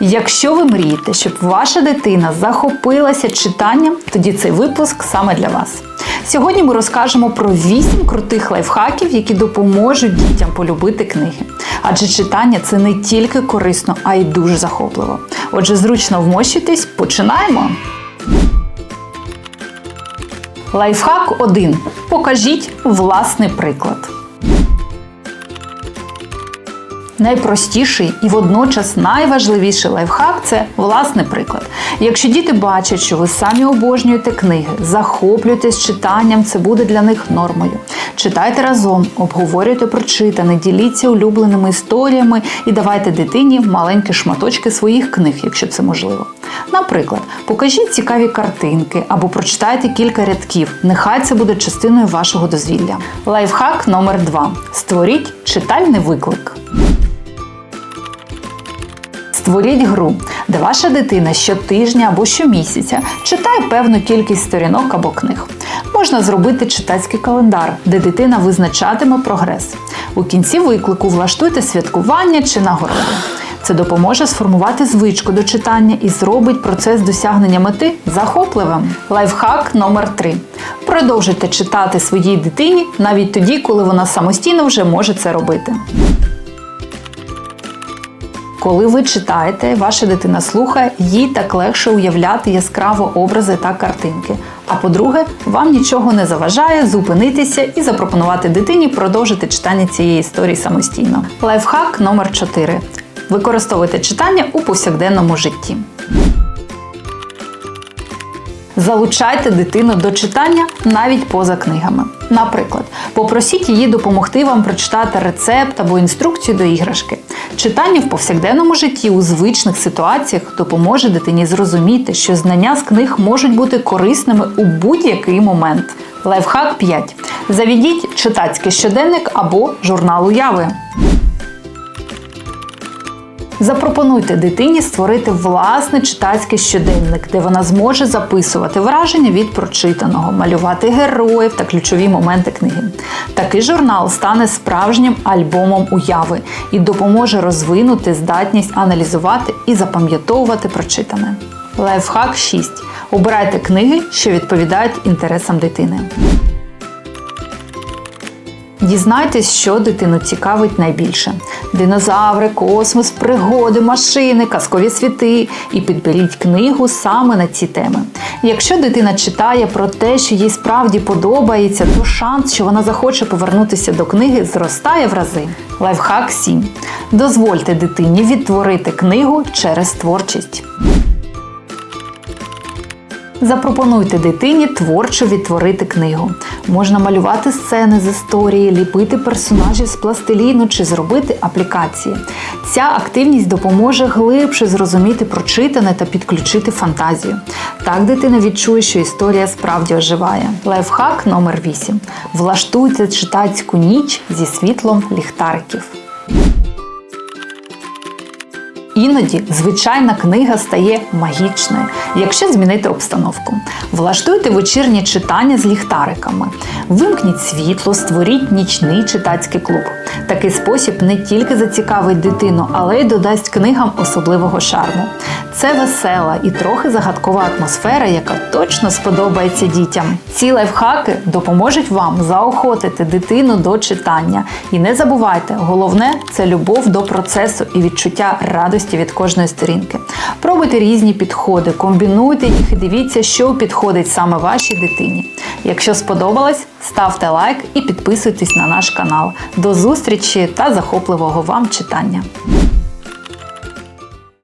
Якщо ви мрієте, щоб ваша дитина захопилася читанням, тоді цей випуск саме для вас. Сьогодні ми розкажемо про 8 крутих лайфхаків, які допоможуть дітям полюбити книги. Адже читання це не тільки корисно, а й дуже захопливо. Отже, зручно вмощуйтесь, починаємо. Лайфхак 1. Покажіть власний приклад. Найпростіший і водночас найважливіший лайфхак це власний приклад. Якщо діти бачать, що ви самі обожнюєте книги, захоплюєтесь читанням, це буде для них нормою. Читайте разом, обговорюйте прочитане, діліться улюбленими історіями і давайте дитині маленькі шматочки своїх книг, якщо це можливо. Наприклад, покажіть цікаві картинки або прочитайте кілька рядків. Нехай це буде частиною вашого дозвілля. Лайфхак номер 2 Створіть читальний виклик. Створіть гру, де ваша дитина щотижня або щомісяця читає певну кількість сторінок або книг. Можна зробити читацький календар, де дитина визначатиме прогрес. У кінці виклику влаштуйте святкування чи нагороди. Це допоможе сформувати звичку до читання і зробить процес досягнення мети захопливим. Лайфхак номер 3 Продовжуйте читати своїй дитині навіть тоді, коли вона самостійно вже може це робити. Коли ви читаєте, ваша дитина слухає, їй так легше уявляти яскраво образи та картинки. А по-друге, вам нічого не заважає зупинитися і запропонувати дитині продовжити читання цієї історії самостійно. Лайфхак номер 4 Використовуйте читання у повсякденному житті. Залучайте дитину до читання навіть поза книгами. Наприклад, попросіть її допомогти вам прочитати рецепт або інструкцію до іграшки. Читання в повсякденному житті у звичних ситуаціях допоможе дитині зрозуміти, що знання з книг можуть бути корисними у будь-який момент. Лайфхак 5. Завідіть читацький щоденник або журнал уяви. Запропонуйте дитині створити власний читацький щоденник, де вона зможе записувати враження від прочитаного, малювати героїв та ключові моменти книги. Такий журнал стане справжнім альбомом уяви і допоможе розвинути здатність аналізувати і запам'ятовувати прочитане. Лайфхак 6. Обирайте книги, що відповідають інтересам дитини. Дізнайтесь, що дитину цікавить найбільше: динозаври, космос, пригоди, машини, казкові світи. І підберіть книгу саме на ці теми. Якщо дитина читає про те, що їй справді подобається, то шанс, що вона захоче повернутися до книги, зростає в рази. Лайфхак 7. Дозвольте дитині відтворити книгу через творчість. Запропонуйте дитині творчо відтворити книгу. Можна малювати сцени з історії, ліпити персонажів з пластиліну чи зробити аплікації. Ця активність допоможе глибше зрозуміти прочитане та підключити фантазію. Так дитина відчує, що історія справді оживає. Лайфхак номер 8. Влаштуйте читацьку ніч зі світлом ліхтариків. Іноді звичайна книга стає магічною, якщо змінити обстановку. Влаштуйте вечірнє читання з ліхтариками, вимкніть світло, створіть нічний читацький клуб. Такий спосіб не тільки зацікавить дитину, але й додасть книгам особливого шарму. Це весела і трохи загадкова атмосфера, яка точно сподобається дітям. Ці лайфхаки допоможуть вам заохотити дитину до читання. І не забувайте, головне це любов до процесу і відчуття радості від кожної сторінки. Пробуйте різні підходи, комбінуйте їх і дивіться, що підходить саме вашій дитині. Якщо сподобалось, ставте лайк і підписуйтесь на наш канал. До зустрічі та захопливого вам читання!